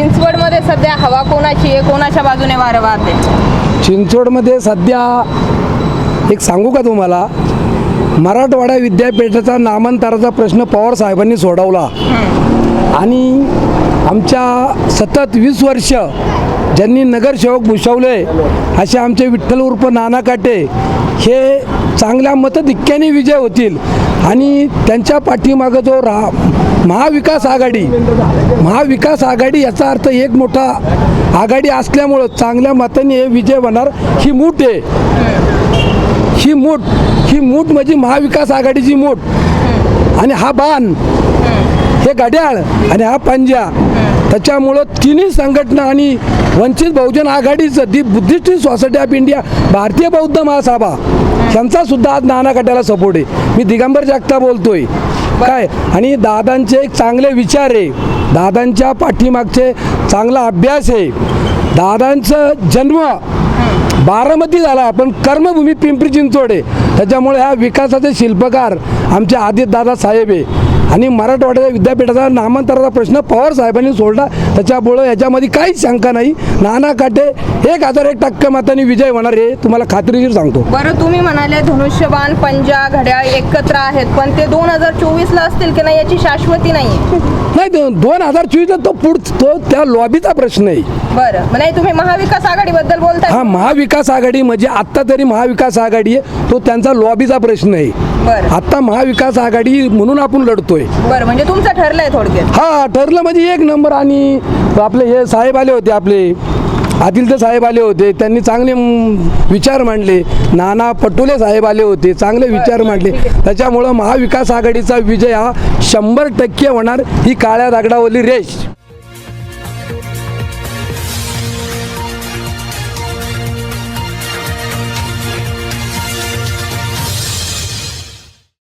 चिंचवडमध्ये सध्या हवा कोणाची आहे? कोणाच्या बाजूने वारं वाहते? चिंचवडमध्ये सध्या एक सांगू का तुम्हाला? मराठवाडा विद्यापीठाचा नामांतराचा प्रश्न पवार साहेबांनी सोडवला. आणि आमच्या सतत वीस वर्ष ज्यांनी नगरसेवक भूषवले असे आमचे विठ्ठल उर्फ नाना काटे हे चांगल्या मतधिक्याने विजय होतील. आणि त्यांच्या पाठीमागं जो रा महाविकास आघाडी. महाविकास आघाडी याचा अर्थ एक मोठा आघाडी असल्यामुळं चांगल्या मताने हे विजय होणार. ही मूठ आहे. ही मूठ ही मूठ म्हणजे महाविकास आघाडीची मूठ. आणि हा बाण हे घड्याळ आणि हा पंजा. त्याच्यामुळं तिन्ही संघटना आणि वंचित बहुजन आघाडीचं the Buddhist society of India Bharatiya Bauddha Mahasabha यांचा सुद्धा आज नाना गटाला सपोर्ट आहे. मी दिगंबर जागता बोलतोय. काय? आणि दादांचे एक चांगले विचार आहे. दादांच्या पाठीमागचे चांगला अभ्यास आहे. दादांचं जन्म बारामती झाला पण कर्मभूमी पिंपरी चिंचवड आहे. त्याच्यामुळे ह्या विकासाचे शिल्पकार आमचे आदित्य दादा साहेब आहे. आणि मराठवाड्याच्या विद्यापीठाचा नामांतराचा प्रश्न पवार साहेबांनी सोडला. त्याच्यामुळं याच्यामध्ये काहीच शंका नाही. नाना काटे एक हजार एक टक्के मतांनी विजय होणार हे तुम्हाला खात्रीशीर सांगतो. बरं तुम्ही म्हणाले धनुष्यबाण पंजा घड्याळ एकत्र आहेत पण ते दोन हजार चोवीस ला असतील की नाही याची शाश्वती नाही नाही दोन हजार चोवीसला तो पुढ तो त्या लॉबीचा प्रश्न आहे. बरं नाही तुम्ही महाविकास आघाडीबद्दल बोलताय. हा महाविकास आघाडी म्हणजे आत्ता तरी महाविकास आघाडी आहे. तो त्यांचा लॉबीचा प्रश्न आहे. बरं. आत्ता महाविकास आघाडी म्हणून आपण लढतोय. बरं म्हणजे तुमचं ठरलंय थोडक्यात. हा ठरलं म्हणजे एक नंबर आणि आपले हे साहेब आले होते आपले. आदिलते साहेब आले होते त्यांनी चांगले म, विचार मांडले. नाना पटोले साहेब आले होते चांगले विचार मांडले. त्याच्यामुळं महाविकास आघाडीचा विजय हा शंभर टक्के होणार ही काळ्या दगडावरली रेष.